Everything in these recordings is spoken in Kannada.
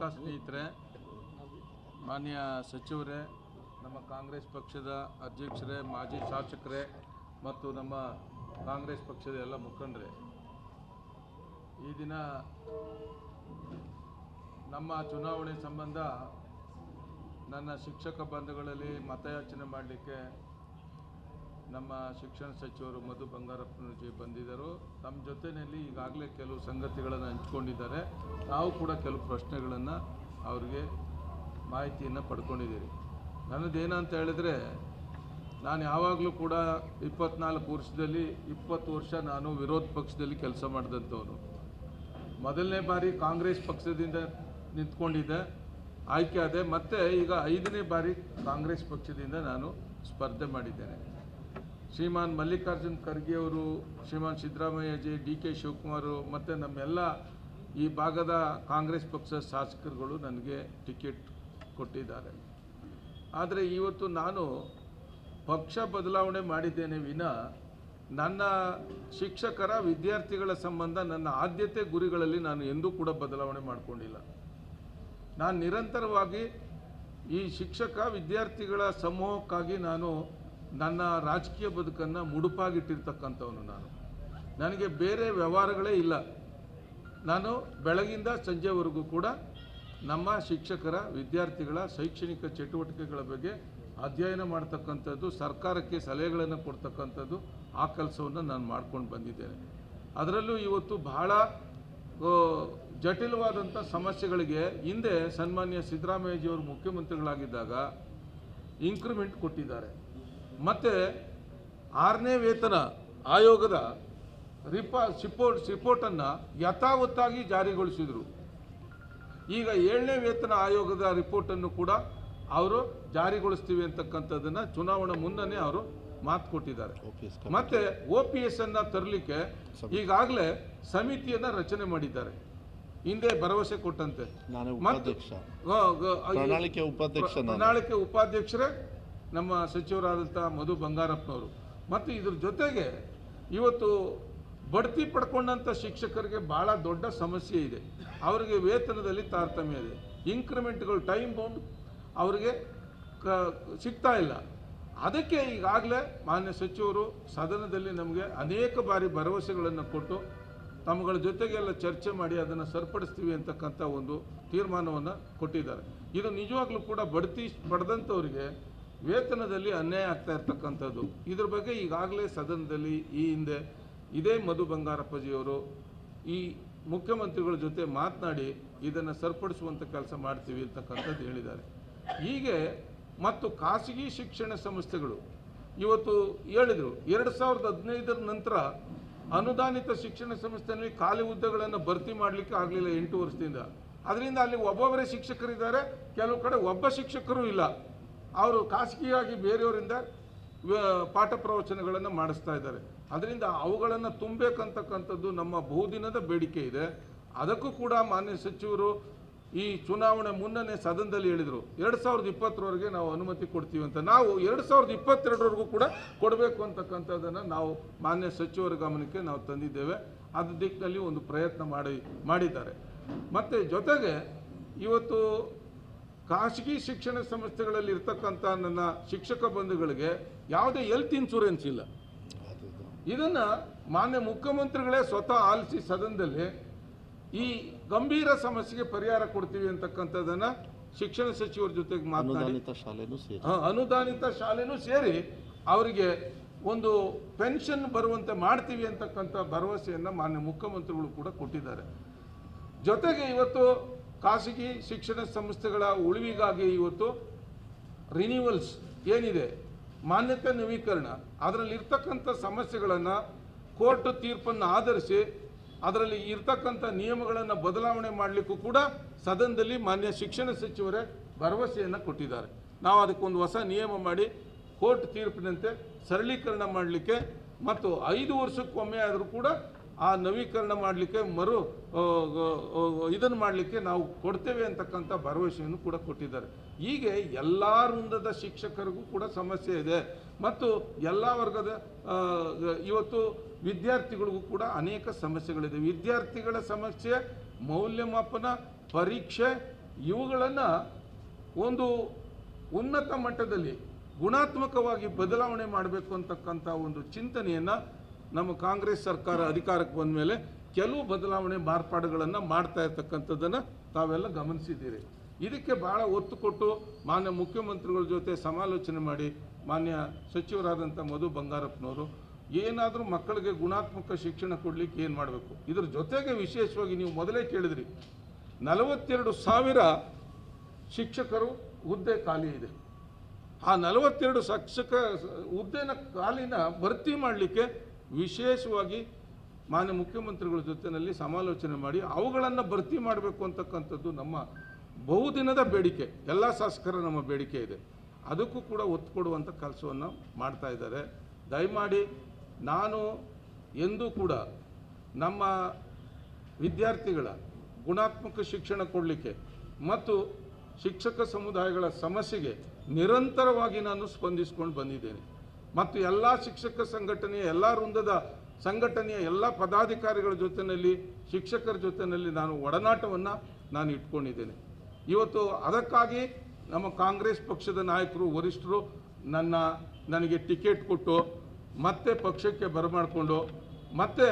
ಪತ್ರಿಕಾ ಸ್ನೇಹಿತರೆ, ಮಾನ್ಯ ಸಚಿವರೇ, ನಮ್ಮ ಕಾಂಗ್ರೆಸ್ ಪಕ್ಷದ ಅಧ್ಯಕ್ಷರೇ, ಮಾಜಿ ಶಾಸಕರೇ ಮತ್ತು ನಮ್ಮ ಕಾಂಗ್ರೆಸ್ ಪಕ್ಷದ ಎಲ್ಲ ಮುಖಂಡರೇ, ಈ ದಿನ ನಮ್ಮ ಚುನಾವಣೆ ಸಂಬಂಧ ನನ್ನ ಶಿಕ್ಷಕ ಬಂಧುಗಳಲ್ಲಿ ಮತಯಾಚನೆ ಮಾಡಲಿಕ್ಕೆ ನಮ್ಮ ಶಿಕ್ಷಣ ಸಚಿವರು ಮಧು ಬಂಗಾರಪ್ಪನಜಿ ಬಂದಿದ್ದರು. ತಮ್ಮ ಜೊತೆಯಲ್ಲಿ ಈಗಾಗಲೇ ಕೆಲವು ಸಂಗತಿಗಳನ್ನು ಹಂಚ್ಕೊಂಡಿದ್ದಾರೆ. ನಾವು ಕೂಡ ಕೆಲವು ಪ್ರಶ್ನೆಗಳನ್ನು ಅವರಿಗೆ ಮಾಹಿತಿಯನ್ನು ಪಡ್ಕೊಂಡಿದ್ದೀರಿ. ನನ್ನದೇನಂತ ಹೇಳಿದರೆ, ನಾನು ಯಾವಾಗಲೂ ಕೂಡ ಇಪ್ಪತ್ನಾಲ್ಕು ವರ್ಷದಲ್ಲಿ, ಇಪ್ಪತ್ತು ವರ್ಷ ನಾನು ವಿರೋಧ ಪಕ್ಷದಲ್ಲಿ ಕೆಲಸ ಮಾಡಿದಂಥವನು. ಮೊದಲನೇ ಬಾರಿ ಕಾಂಗ್ರೆಸ್ ಪಕ್ಷದಿಂದ ನಿಂತ್ಕೊಂಡಿದ್ದೆ, ಆಯ್ಕೆ ಆದೆ, ಮತ್ತು ಈಗ ಐದನೇ ಬಾರಿ ಕಾಂಗ್ರೆಸ್ ಪಕ್ಷದಿಂದ ನಾನು ಸ್ಪರ್ಧೆ ಮಾಡಿದ್ದೇನೆ. ಶ್ರೀಮಾನ್ ಮಲ್ಲಿಕಾರ್ಜುನ್ ಖರ್ಗೆ ಅವರು, ಶ್ರೀಮಾನ್ ಸಿದ್ದರಾಮಯ್ಯಜಿ ಡಿ ಕೆ ಶಿವಕುಮಾರ್ ಮತ್ತು ನಮ್ಮೆಲ್ಲ ಈ ಭಾಗದ ಕಾಂಗ್ರೆಸ್ ಪಕ್ಷದ ಶಾಸಕರುಗಳು ನನಗೆ ಟಿಕೆಟ್ ಕೊಟ್ಟಿದ್ದಾರೆ. ಆದರೆ ಇವತ್ತು ನಾನು ಪಕ್ಷ ಬದಲಾವಣೆ ಮಾಡಿದ್ದೇನೆ ವಿನ ನನ್ನ ಶಿಕ್ಷಕರ ವಿದ್ಯಾರ್ಥಿಗಳ ಸಂಬಂಧ ನನ್ನ ಆದ್ಯತೆ ಗುರಿಗಳಲ್ಲಿ ನಾನು ಎಂದೂ ಕೂಡ ಬದಲಾವಣೆ ಮಾಡಿಕೊಂಡಿಲ್ಲ. ನಾನು ನಿರಂತರವಾಗಿ ಈ ಶಿಕ್ಷಕ ವಿದ್ಯಾರ್ಥಿಗಳ ಸಮೂಹಕ್ಕಾಗಿ ನಾನು ನನ್ನ ರಾಜಕೀಯ ಬದುಕನ್ನು ಮುಡುಪಾಗಿಟ್ಟಿರ್ತಕ್ಕಂಥವನು ನಾನು. ನನಗೆ ಬೇರೆ ವ್ಯವಹಾರಗಳೇ ಇಲ್ಲ. ನಾನು ಬೆಳಗಿಂದ ಸಂಜೆವರೆಗೂ ಕೂಡ ನಮ್ಮ ಶಿಕ್ಷಕರ, ವಿದ್ಯಾರ್ಥಿಗಳ ಶೈಕ್ಷಣಿಕ ಚಟುವಟಿಕೆಗಳ ಬಗ್ಗೆ ಅಧ್ಯಯನ ಮಾಡ್ತಕ್ಕಂಥದ್ದು, ಸರ್ಕಾರಕ್ಕೆ ಸಲಹೆಗಳನ್ನು ಕೊಡ್ತಕ್ಕಂಥದ್ದು ಆ ಕೆಲಸವನ್ನು ನಾನು ಮಾಡ್ಕೊಂಡು ಬಂದಿದ್ದೇನೆ. ಅದರಲ್ಲೂ ಇವತ್ತು ಬಹಳ ಜಟಿಲವಾದಂಥ ಸಮಸ್ಯೆಗಳಿಗೆ ಹಿಂದೆ ಸನ್ಮಾನ್ಯ ಸಿದ್ದರಾಮಯ್ಯಜಿಯವರು ಮುಖ್ಯಮಂತ್ರಿಗಳಾಗಿದ್ದಾಗ ಇಂಕ್ರಿಮೆಂಟ್ ಕೊಟ್ಟಿದ್ದಾರೆ. ಮತ್ತು ಆರನೇ ವೇತನ ಆಯೋಗದ ರಿಪಾ ರಿಪೋರ್ಟ್ ರಿಪೋರ್ಟನ್ನು ಯಥಾವತ್ತಾಗಿ ಜಾರಿಗೊಳಿಸಿದರು. ಈಗ ಏಳನೇ ವೇತನ ಆಯೋಗದ ರಿಪೋರ್ಟನ್ನು ಕೂಡ ಅವರು ಜಾರಿಗೊಳಿಸ್ತೀವಿ ಅಂತಕ್ಕಂಥದ್ದನ್ನು ಚುನಾವಣಾ ಮುನ್ನನೇ ಅವರು ಮಾತು ಕೊಟ್ಟಿದ್ದಾರೆ. ಮತ್ತೆ ಒ ಪಿ ಎಸ್ ಅನ್ನ ತರಲಿಕ್ಕೆ ಈಗಾಗಲೇ ಸಮಿತಿಯನ್ನ ರಚನೆ ಮಾಡಿದ್ದಾರೆ. ಹಿಂದೆ ಭರವಸೆ ಕೊಟ್ಟಂತೆ. ಪ್ರಣಾಳಿಕೆ ಉಪಾಧ್ಯಕ್ಷರೇ ನಮ್ಮ ಸಚಿವರಾದಂಥ ಮಧು ಬಂಗಾರಪ್ಪನವರು. ಮತ್ತು ಇದ್ರ ಜೊತೆಗೆ ಇವತ್ತು ಬಡ್ತಿ ಪಡ್ಕೊಂಡಂಥ ಶಿಕ್ಷಕರಿಗೆ ಭಾಳ ದೊಡ್ಡ ಸಮಸ್ಯೆ ಇದೆ. ಅವರಿಗೆ ವೇತನದಲ್ಲಿ ತಾರತಮ್ಯ ಇದೆ. ಇನ್ಕ್ರಿಮೆಂಟ್ಗಳು ಟೈಮ್ ಬೌಂಡ್ ಅವರಿಗೆ ಕ ಸಿಗ್ತಾ ಇಲ್ಲ. ಅದಕ್ಕೆ ಈಗಾಗಲೇ ಮಾನ್ಯ ಸಚಿವರು ಸದನದಲ್ಲಿ ನಮಗೆ ಅನೇಕ ಬಾರಿ ಭರವಸೆಗಳನ್ನು ಕೊಟ್ಟು ತಮ್ಮಗಳ ಜೊತೆಗೆಲ್ಲ ಚರ್ಚೆ ಮಾಡಿ ಅದನ್ನು ಸರಿಪಡಿಸ್ತೀವಿ ಅಂತಕ್ಕಂಥ ಒಂದು ತೀರ್ಮಾನವನ್ನು ಕೊಟ್ಟಿದ್ದಾರೆ. ಇದು ನಿಜವಾಗ್ಲೂ ಕೂಡ ಬಡ್ತಿ ಪಡೆದಂಥವರಿಗೆ ವೇತನದಲ್ಲಿ ಅನ್ಯಾಯ ಆಗ್ತಾ ಇರ್ತಕ್ಕಂಥದ್ದು. ಇದ್ರ ಬಗ್ಗೆ ಈಗಾಗಲೇ ಸದನದಲ್ಲಿ ಈ ಹಿಂದೆ ಇದೇ ಮಧು ಬಂಗಾರಪ್ಪಜಿಯವರು ಈ ಮುಖ್ಯಮಂತ್ರಿಗಳ ಜೊತೆ ಮಾತನಾಡಿ ಇದನ್ನು ಸರಿಪಡಿಸುವಂಥ ಕೆಲಸ ಮಾಡ್ತೀವಿ ಅಂತಕ್ಕಂಥದ್ದು ಹೇಳಿದ್ದಾರೆ. ಹೀಗೆ ಮತ್ತು ಖಾಸಗಿ ಶಿಕ್ಷಣ ಸಂಸ್ಥೆಗಳು ಇವತ್ತು ಹೇಳಿದರು, ಎರಡು ಸಾವಿರದ ಹದಿನೈದರ ನಂತರ ಅನುದಾನಿತ ಶಿಕ್ಷಣ ಸಂಸ್ಥೆಯಲ್ಲಿ ಖಾಲಿ ಹುದ್ದೆಗಳನ್ನು ಭರ್ತಿ ಮಾಡಲಿಕ್ಕೆ ಆಗಲಿಲ್ಲ ಎಂಟು ವರ್ಷದಿಂದ. ಅದರಿಂದ ಅಲ್ಲಿ ಒಬ್ಬೊಬ್ಬರೇ ಶಿಕ್ಷಕರಿದ್ದಾರೆ, ಕೆಲವು ಕಡೆ ಒಬ್ಬ ಶಿಕ್ಷಕರು ಇಲ್ಲ. ಅವರು ಖಾಸಗಿಯಾಗಿ ಬೇರೆಯವರಿಂದ ಪಾಠ ಪ್ರವಚನಗಳನ್ನು ಮಾಡಿಸ್ತಾ ಇದ್ದಾರೆ. ಅದರಿಂದ ಅವುಗಳನ್ನು ತುಂಬಬೇಕಂತಕ್ಕಂಥದ್ದು ನಮ್ಮ ಬಹುದಿನದ ಬೇಡಿಕೆ ಇದೆ. ಅದಕ್ಕೂ ಕೂಡ ಮಾನ್ಯ ಸಚಿವರು ಈ ಚುನಾವಣೆ ಮುನ್ನನೇ ಸದನದಲ್ಲಿ ಹೇಳಿದರು, ಎರಡು ಸಾವಿರದ ಇಪ್ಪತ್ತರವರೆಗೆ ನಾವು ಅನುಮತಿ ಕೊಡ್ತೀವಿ ಅಂತ. ನಾವು ಎರಡು ಸಾವಿರದ ಇಪ್ಪತ್ತೆರಡರವರೆಗೂ ಕೂಡ ಕೊಡಬೇಕು ಅಂತಕ್ಕಂಥದ್ದನ್ನು ನಾವು ಮಾನ್ಯ ಸಚಿವರ ಗಮನಕ್ಕೆ ನಾವು ತಂದಿದ್ದೇವೆ. ಅದ ದಿಕ್ಕಿನಲ್ಲಿ ಒಂದು ಪ್ರಯತ್ನ ಮಾಡಿ, ಮಾಡಿದ್ದಾರೆ. ಮತ್ತು ಜೊತೆಗೆ ಇವತ್ತು ಖಾಸಗಿ ಶಿಕ್ಷಣ ಸಂಸ್ಥೆಗಳಲ್ಲಿ ಇರ್ತಕ್ಕಂಥ ನನ್ನ ಶಿಕ್ಷಕ ಬಂಧುಗಳಿಗೆ ಯಾವುದೇ ಹೆಲ್ತ್ ಇನ್ಶೂರೆನ್ಸ್ ಇಲ್ಲ. ಇದನ್ನ ಮಾನ್ಯ ಮುಖ್ಯಮಂತ್ರಿಗಳೇ ಸ್ವತಃ ಆಲಿಸಿ ಸದನದಲ್ಲಿ ಈ ಗಂಭೀರ ಸಮಸ್ಯೆಗೆ ಪರಿಹಾರ ಕೊಡ್ತೀವಿ ಅಂತಕ್ಕಂಥದ್ದನ್ನ ಶಿಕ್ಷಣ ಸಚಿವರ ಜೊತೆಗೆ ಮಾತನಾಡಿ. ಅನುದಾನಿತ ಶಾಲೆನೂ ಸೇರಿ. ಅನುದಾನಿತ ಶಾಲೆನೂ ಸೇರಿ ಅವರಿಗೆ ಒಂದು ಪೆನ್ಷನ್ ಬರುವಂತೆ ಮಾಡ್ತೀವಿ ಅಂತಕ್ಕಂಥ ಭರವಸೆಯನ್ನು ಮಾನ್ಯ ಮುಖ್ಯಮಂತ್ರಿಗಳು ಕೂಡ ಕೊಟ್ಟಿದ್ದಾರೆ. ಜೊತೆಗೆ ಇವತ್ತು ಖಾಸಗಿ ಶಿಕ್ಷಣ ಸಂಸ್ಥೆಗಳ ಉಳಿವಿಗಾಗಿ ಇವತ್ತು ರಿನ್ಯೂವಲ್ಸ್ ಏನಿದೆ? ಮಾನ್ಯತೆ ನವೀಕರಣ. ಅದರಲ್ಲಿ ಇರ್ತಕ್ಕಂಥ ಸಮಸ್ಯೆಗಳನ್ನು ಕೋರ್ಟ್ ತೀರ್ಪನ್ನು ಆಧರಿಸಿ ಅದರಲ್ಲಿ ಇರ್ತಕ್ಕಂಥ ನಿಯಮಗಳನ್ನು ಬದಲಾವಣೆ ಮಾಡಲಿಕ್ಕೂ ಕೂಡ ಸದನದಲ್ಲಿ ಮಾನ್ಯ ಶಿಕ್ಷಣ ಸಚಿವರೇ ಭರವಸೆಯನ್ನು ಕೊಟ್ಟಿದ್ದಾರೆ. ನಾವು ಅದಕ್ಕೊಂದು ಹೊಸ ನಿಯಮ ಮಾಡಿ ಕೋರ್ಟ್ ತೀರ್ಪಿನಂತೆ ಸರಳೀಕರಣ ಮಾಡಲಿಕ್ಕೆ ಮತ್ತು ಐದು ವರ್ಷಕ್ಕೊಮ್ಮೆ ಆದರೂ ಕೂಡ ಆ ನವೀಕರಣ ಮಾಡಲಿಕ್ಕೆ ಮರು ಇದನ್ನು ಮಾಡಲಿಕ್ಕೆ ನಾವು ಕೊಡ್ತೇವೆ ಅಂತಕ್ಕಂಥ ಭರವಸೆಯನ್ನು ಕೂಡ ಕೊಟ್ಟಿದ್ದಾರೆ. ಹೀಗೆ ಎಲ್ಲ ವೃಂದದ ಶಿಕ್ಷಕರಿಗೂ ಕೂಡ ಸಮಸ್ಯೆ ಇದೆ. ಮತ್ತು ಎಲ್ಲ ವರ್ಗದ ಇವತ್ತು ವಿದ್ಯಾರ್ಥಿಗಳಿಗೂ ಕೂಡ ಅನೇಕ ಸಮಸ್ಯೆಗಳಿದೆ. ವಿದ್ಯಾರ್ಥಿಗಳ ಸಮಸ್ಯೆ, ಮೌಲ್ಯಮಾಪನ, ಪರೀಕ್ಷೆ, ಇವುಗಳನ್ನು ಒಂದು ಉನ್ನತ ಮಟ್ಟದಲ್ಲಿ ಗುಣಾತ್ಮಕವಾಗಿ ಬದಲಾವಣೆ ಮಾಡಬೇಕು ಅಂತಕ್ಕಂಥ ಒಂದು ಚಿಂತನೆಯನ್ನು ನಮ್ಮ ಕಾಂಗ್ರೆಸ್ ಸರ್ಕಾರ ಅಧಿಕಾರಕ್ಕೆ ಬಂದ ಮೇಲೆ ಕೆಲವು ಬದಲಾವಣೆ ಮಾರ್ಪಾಡುಗಳನ್ನು ಮಾಡ್ತಾ ಇರ್ತಕ್ಕಂಥದ್ದನ್ನು ತಾವೆಲ್ಲ ಗಮನಿಸಿದ್ದೀರಿ. ಇದಕ್ಕೆ ಭಾಳ ಒತ್ತು ಕೊಟ್ಟು ಮಾನ್ಯ ಮುಖ್ಯಮಂತ್ರಿಗಳ ಜೊತೆ ಸಮಾಲೋಚನೆ ಮಾಡಿ ಮಾನ್ಯ ಸಚಿವರಾದಂಥ ಮಧು ಬಂಗಾರಪ್ಪನವರು, ಏನಾದರೂ ಮಕ್ಕಳಿಗೆ ಗುಣಾತ್ಮಕ ಶಿಕ್ಷಣ ಕೊಡಲಿಕ್ಕೆ ಏನು ಮಾಡಬೇಕು? ಇದ್ರ ಜೊತೆಗೆ ವಿಶೇಷವಾಗಿ ನೀವು ಮೊದಲೇ ಕೇಳಿದ್ರಿ, ನಲವತ್ತೆರಡು ಸಾವಿರ ಶಿಕ್ಷಕರು ಹುದ್ದೆ ಖಾಲಿ ಇದೆ. ಆ ನಲವತ್ತೆರಡು ಶಿಕ್ಷಕ ಹುದ್ದೆನ ಖಾಲಿನ ಭರ್ತಿ ಮಾಡಲಿಕ್ಕೆ ವಿಶೇಷವಾಗಿ ಮಾನ್ಯ ಮುಖ್ಯಮಂತ್ರಿಗಳ ಜೊತೆಯಲ್ಲಿ ಸಮಾಲೋಚನೆ ಮಾಡಿ ಅವುಗಳನ್ನು ಭರ್ತಿ ಮಾಡಬೇಕು ಅಂತಕ್ಕಂಥದ್ದು ನಮ್ಮ ಬಹುದಿನದ ಬೇಡಿಕೆ. ಎಲ್ಲ ಶಾಸಕರ ನಮ್ಮ ಬೇಡಿಕೆ ಇದೆ. ಅದಕ್ಕೂ ಕೂಡ ಒತ್ತು ಕೊಡುವಂಥ ಕೆಲಸವನ್ನು ಮಾಡ್ತಾ ಇದ್ದಾರೆ. ದಯಮಾಡಿ ನಾನು ಎಂದೂ ಕೂಡ ನಮ್ಮ ವಿದ್ಯಾರ್ಥಿಗಳ ಗುಣಾತ್ಮಕ ಶಿಕ್ಷಣ ಕೊಡಲಿಕ್ಕೆ ಮತ್ತು ಶಿಕ್ಷಕ ಸಮುದಾಯಗಳ ಸಮಸ್ಯೆಗೆ ನಿರಂತರವಾಗಿ ನಾನು ಸ್ಪಂದಿಸ್ಕೊಂಡು ಬಂದಿದ್ದೇನೆ. ಮತ್ತು ಎಲ್ಲ ಶಿಕ್ಷಕ ಸಂಘಟನೆಯ ಎಲ್ಲ ವೃಂದದ ಸಂಘಟನೆಯ ಎಲ್ಲ ಪದಾಧಿಕಾರಿಗಳ ಜೊತೆಯಲ್ಲಿ, ಶಿಕ್ಷಕರ ಜೊತೆಯಲ್ಲಿ ನಾನು ಒಡನಾಟವನ್ನು ನಾನು ಇಟ್ಕೊಂಡಿದ್ದೇನೆ. ಇವತ್ತು ಅದಕ್ಕಾಗಿ ನಮ್ಮ ಕಾಂಗ್ರೆಸ್ ಪಕ್ಷದ ನಾಯಕರು, ವರಿಷ್ಠರು ನನ್ನ, ನನಗೆ ಟಿಕೆಟ್ ಕೊಟ್ಟು ಮತ್ತೆ ಪಕ್ಷಕ್ಕೆ ಬರಮಾಡಿಕೊಂಡು ಮತ್ತೆ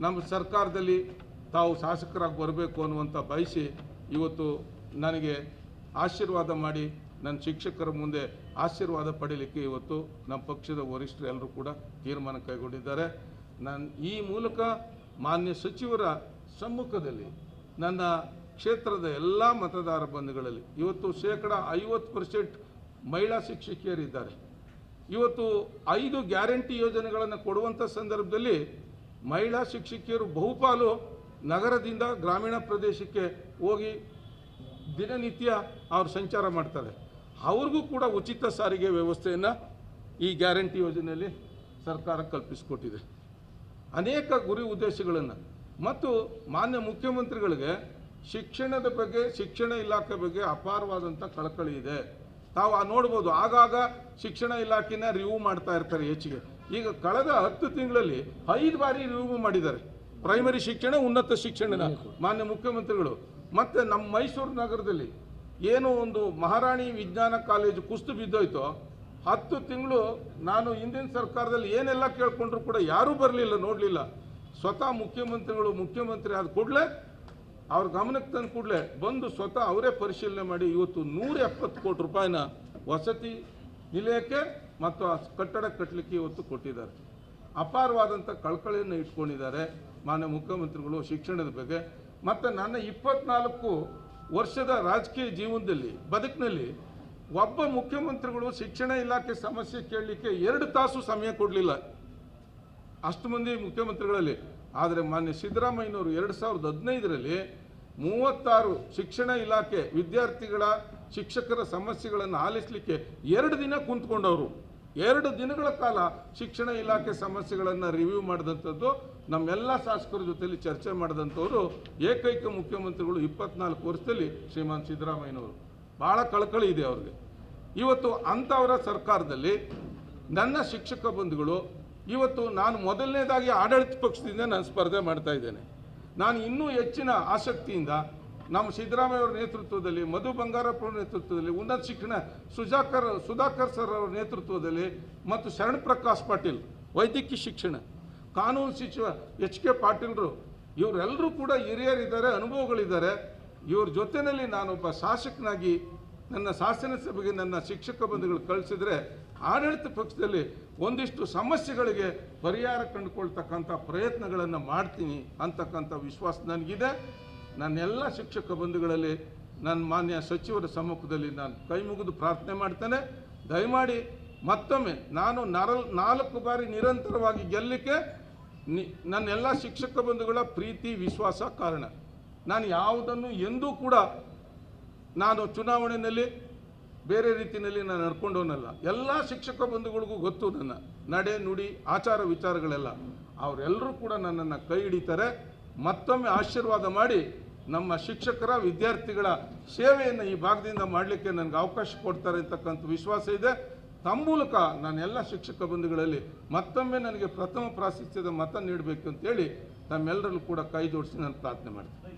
ನಮ್ಮ ಸರ್ಕಾರದಲ್ಲಿ ತಾವು ಶಾಸಕರಾಗಿ ಬರಬೇಕು ಅನ್ನುವಂಥ ಬಯಸಿ ಇವತ್ತು ನನಗೆ ಆಶೀರ್ವಾದ ಮಾಡಿ ನನ್ನ ಶಿಕ್ಷಕರ ಮುಂದೆ ಆಶೀರ್ವಾದ ಪಡೀಲಿಕ್ಕೆ ಇವತ್ತು ನಮ್ಮ ಪಕ್ಷದ ವರಿಷ್ಠರು ಎಲ್ಲರೂ ಕೂಡ ತೀರ್ಮಾನ ಕೈಗೊಂಡಿದ್ದಾರೆ. ನಾನು ಈ ಮೂಲಕ ಮಾನ್ಯ ಸಚಿವರ ಸಮ್ಮುಖದಲ್ಲಿ ನನ್ನ ಕ್ಷೇತ್ರದ ಎಲ್ಲ ಮತದಾರ ಬಂಧುಗಳಲ್ಲಿ ಇವತ್ತು ಶೇಕಡ ಐವತ್ತು ಪರ್ಸೆಂಟ್ ಮಹಿಳಾ ಶಿಕ್ಷಕಿಯರಿದ್ದಾರೆ ಇವತ್ತು ಐದು ಗ್ಯಾರಂಟಿ ಯೋಜನೆಗಳನ್ನು ಕೊಡುವಂಥ ಸಂದರ್ಭದಲ್ಲಿ ಮಹಿಳಾ ಶಿಕ್ಷಕಿಯರು ಬಹುಪಾಲು ನಗರದಿಂದ ಗ್ರಾಮೀಣ ಪ್ರದೇಶಕ್ಕೆ ಹೋಗಿ ದಿನನಿತ್ಯ ಅವರು ಸಂಚಾರ ಮಾಡ್ತಾರೆ. ಅವ್ರಿಗೂ ಕೂಡ ಉಚಿತ ಸಾರಿಗೆ ವ್ಯವಸ್ಥೆಯನ್ನು ಈ ಗ್ಯಾರಂಟಿ ಯೋಜನೆಯಲ್ಲಿ ಸರ್ಕಾರ ಕಲ್ಪಿಸಿಕೊಟ್ಟಿದೆ. ಅನೇಕ ಗುರಿ ಉದ್ದೇಶಗಳನ್ನು. ಮತ್ತು ಮಾನ್ಯ ಮುಖ್ಯಮಂತ್ರಿಗಳಿಗೆ ಶಿಕ್ಷಣದ ಬಗ್ಗೆ, ಶಿಕ್ಷಣ ಇಲಾಖೆ ಬಗ್ಗೆ ಅಪಾರವಾದಂಥ ಕಳಕಳಿ ಇದೆ. ತಾವು ಆ ನೋಡ್ಬೋದು, ಆಗಾಗ ಶಿಕ್ಷಣ ಇಲಾಖೆನ ರಿವ್ಯೂ ಮಾಡ್ತಾ ಇರ್ತಾರೆ ಹೆಚ್ಚಿಗೆ. ಈಗ ಕಳೆದ ಹತ್ತು ತಿಂಗಳಲ್ಲಿ ಐದು ಬಾರಿ ರಿವ್ಯೂ ಮಾಡಿದ್ದಾರೆ. ಪ್ರೈಮರಿ ಶಿಕ್ಷಣ, ಉನ್ನತ ಶಿಕ್ಷಣ ಮಾನ್ಯ ಮುಖ್ಯಮಂತ್ರಿಗಳು. ಮತ್ತು ನಮ್ಮ ಮೈಸೂರು ನಗರದಲ್ಲಿ ಏನು ಒಂದು ಮಹಾರಾಣಿ ವಿಜ್ಞಾನ ಕಾಲೇಜು ಕುಸ್ತು ಬಿದ್ದೋಯ್ತೋ, ಹತ್ತು ತಿಂಗಳು ನಾನು ಹಿಂದಿನ ಸರ್ಕಾರದಲ್ಲಿ ಏನೆಲ್ಲ ಕೇಳ್ಕೊಂಡ್ರು ಕೂಡ ಯಾರೂ ಬರಲಿಲ್ಲ, ನೋಡಲಿಲ್ಲ. ಸ್ವತಃ ಮುಖ್ಯಮಂತ್ರಿಗಳು, ಮುಖ್ಯಮಂತ್ರಿ ಆದ ಕೂಡಲೇ ಅವ್ರ ಗಮನಕ್ಕೆ ತಂದ ಕೂಡಲೇ ಬಂದು ಸ್ವತಃ ಅವರೇ ಪರಿಶೀಲನೆ ಮಾಡಿ ಇವತ್ತು ನೂರ ಎಪ್ಪತ್ತು ಕೋಟಿ ರೂಪಾಯಿನ ವಸತಿ ನಿಲಯಕ್ಕೆ ಮತ್ತು ಆ ಕಟ್ಟಡ ಕಟ್ಟಲಿಕ್ಕೆ ಇವತ್ತು ಕೊಟ್ಟಿದ್ದಾರೆ. ಅಪಾರವಾದಂಥ ಕಳಕಳಿಯನ್ನು ಇಟ್ಕೊಂಡಿದ್ದಾರೆ ಮಾನ್ಯ ಮುಖ್ಯಮಂತ್ರಿಗಳು ಶಿಕ್ಷಣದ ಬಗ್ಗೆ. ಮತ್ತು ನನ್ನ ಇಪ್ಪತ್ನಾಲ್ಕು ವರ್ಷದ ರಾಜಕೀಯ ಜೀವನದಲ್ಲಿ, ಬದುಕಿನಲ್ಲಿ ಒಬ್ಬ ಮುಖ್ಯಮಂತ್ರಿಗಳು ಶಿಕ್ಷಣ ಇಲಾಖೆ ಸಮಸ್ಯೆ ಕೇಳಲಿಕ್ಕೆ ಎರಡು ತಾಸು ಸಮಯ ಕೊಡಲಿಲ್ಲ. ಅಷ್ಟು ಮಂದಿ ಮುಖ್ಯಮಂತ್ರಿಗಳಲ್ಲಿ. ಆದರೆ ಮಾನ್ಯ ಸಿದ್ದರಾಮಯ್ಯನವರು ಎರಡು ಸಾವಿರದ ಹದಿನೈದರಲ್ಲಿ ಮೂವತ್ತಾರು ಶಿಕ್ಷಣ ಇಲಾಖೆ ವಿದ್ಯಾರ್ಥಿಗಳ ಶಿಕ್ಷಕರ ಸಮಸ್ಯೆಗಳನ್ನು ಆಲಿಸಲಿಕ್ಕೆ ಎರಡು ದಿನ ಕುಂತ್ಕೊಂಡವರು. ಎರಡು ದಿನಗಳ ಕಾಲ ಶಿಕ್ಷಣ ಇಲಾಖೆ ಸಮಸ್ಯೆಗಳನ್ನು ರಿವ್ಯೂ ಮಾಡಿದಂಥದ್ದು, ನಮ್ಮೆಲ್ಲ ಶಾಸಕರ ಜೊತೆಯಲ್ಲಿ ಚರ್ಚೆ ಮಾಡಿದಂಥವರು ಏಕೈಕ ಮುಖ್ಯಮಂತ್ರಿಗಳು ಇಪ್ಪತ್ನಾಲ್ಕು ವರ್ಷದಲ್ಲಿ ಶ್ರೀಮಾನ್ ಸಿದ್ದರಾಮಯ್ಯನವರು. ಭಾಳ ಕಳಕಳಿ ಇದೆ ಅವ್ರಿಗೆ. ಇವತ್ತು ಅಂಥವರ ಸರ್ಕಾರದಲ್ಲಿ ನನ್ನ ಶಿಕ್ಷಕ ಬಂಧುಗಳು, ಇವತ್ತು ನಾನು ಮೊದಲನೇದಾಗಿ ಆಡಳಿತ ಪಕ್ಷದಿಂದ ನಾನು ಸ್ಪರ್ಧೆ ಮಾಡ್ತಾ ಇದ್ದೇನೆ. ನಾನು ಇನ್ನೂ ಹೆಚ್ಚಿನ ಆಸಕ್ತಿಯಿಂದ ನಮ್ಮ ಸಿದ್ದರಾಮಯ್ಯ ಅವರ ನೇತೃತ್ವದಲ್ಲಿ, ಮಧು ಬಂಗಾರಪ್ಪ ಅವರ ನೇತೃತ್ವದಲ್ಲಿ, ಉನ್ನತ ಶಿಕ್ಷಣ ಸುಜಾಕರ್, ಸುಧಾಕರ್ ಸರ್ ಅವರ ನೇತೃತ್ವದಲ್ಲಿ ಮತ್ತು ಶರಣ್ ಪ್ರಕಾಶ್ ಪಾಟೀಲ್, ವೈದ್ಯಕೀಯ ಶಿಕ್ಷಣ, ಕಾನೂನು ಸಚಿವ ಎಚ್ ಕೆ ಪಾಟೀಲ್ರು ಇವರೆಲ್ಲರೂ ಕೂಡ ಹಿರಿಯರಿದ್ದಾರೆ, ಅನುಭವಗಳಿದ್ದಾರೆ. ಇವ್ರ ಜೊತೆಯಲ್ಲಿ ನಾನೊಬ್ಬ ಶಾಸಕನಾಗಿ ನನ್ನ ಶಾಸನ ಸಭೆಗೆ ನನ್ನ ಶಿಕ್ಷಕ ಬಂಧುಗಳು ಕಳಿಸಿದರೆ ಆಡಳಿತ ಪಕ್ಷದಲ್ಲಿ ಒಂದಿಷ್ಟು ಸಮಸ್ಯೆಗಳಿಗೆ ಪರಿಹಾರ ಕಂಡುಕೊಳ್ತಕ್ಕಂಥ ಪ್ರಯತ್ನಗಳನ್ನು ಮಾಡ್ತೀನಿ ಅಂತಕ್ಕಂಥ ವಿಶ್ವಾಸ ನನಗಿದೆ. ನನ್ನೆಲ್ಲ ಶಿಕ್ಷಕ ಬಂಧುಗಳಲ್ಲಿ ನನ್ನ ಮಾನ್ಯ ಸಚಿವರ ಸಮ್ಮುಖದಲ್ಲಿ ನಾನು ಕೈ ಮುಗಿದು ಪ್ರಾರ್ಥನೆ ಮಾಡ್ತೇನೆ. ದಯಮಾಡಿ ಮತ್ತೊಮ್ಮೆ ನಾನು ನರಲ್ ನಾಲ್ಕು ಬಾರಿ ನಿರಂತರವಾಗಿ ಗೆಲ್ಲಲಿಕ್ಕೆ ನಿ ನನ್ನೆಲ್ಲ ಶಿಕ್ಷಕ ಬಂಧುಗಳ ಪ್ರೀತಿ, ವಿಶ್ವಾಸ ಕಾರಣ. ನಾನು ಯಾವುದನ್ನು ಎಂದೂ ಕೂಡ ನಾನು ಚುನಾವಣೆಯಲ್ಲಿ ಬೇರೆ ರೀತಿಯಲ್ಲಿ ನಾನು ನಡ್ಕೊಂಡವನಲ್ಲ. ಎಲ್ಲ ಶಿಕ್ಷಕ ಬಂಧುಗಳಿಗೂ ಗೊತ್ತು ನನ್ನ. ನಡೆ, ನುಡಿ, ಆಚಾರ ವಿಚಾರಗಳೆಲ್ಲ. ಅವರೆಲ್ಲರೂ ಕೂಡ ನನ್ನನ್ನು ಕೈ ಹಿಡಿತಾರೆ. ಮತ್ತೊಮ್ಮೆ ಆಶೀರ್ವಾದ ಮಾಡಿ ನಮ್ಮ ಶಿಕ್ಷಕರ ವಿದ್ಯಾರ್ಥಿಗಳ ಸೇವೆಯನ್ನು ಈ ಭಾಗದಿಂದ ಮಾಡಲಿಕ್ಕೆ ನನಗೆ ಅವಕಾಶ ಕೊಡ್ತಾರೆ ಅಂತಕ್ಕಂಥ ವಿಶ್ವಾಸ ಇದೆ. ತಮ್ಮ ಮೂಲಕ ನಾನು ಎಲ್ಲ ಶಿಕ್ಷಕ ಬಂಧುಗಳಲ್ಲಿ ಮತ್ತೊಮ್ಮೆ ನನಗೆ ಪ್ರಥಮ ಪ್ರಾಶಸ್ತ್ಯದ ಮತ ನೀಡಬೇಕು ಅಂತೇಳಿ ತಮ್ಮೆಲ್ಲರಲ್ಲೂ ಕೂಡ ಕೈ ಜೋಡಿಸಿ ನಾನು ಪ್ರಾರ್ಥನೆ ಮಾಡ್ತೀನಿ.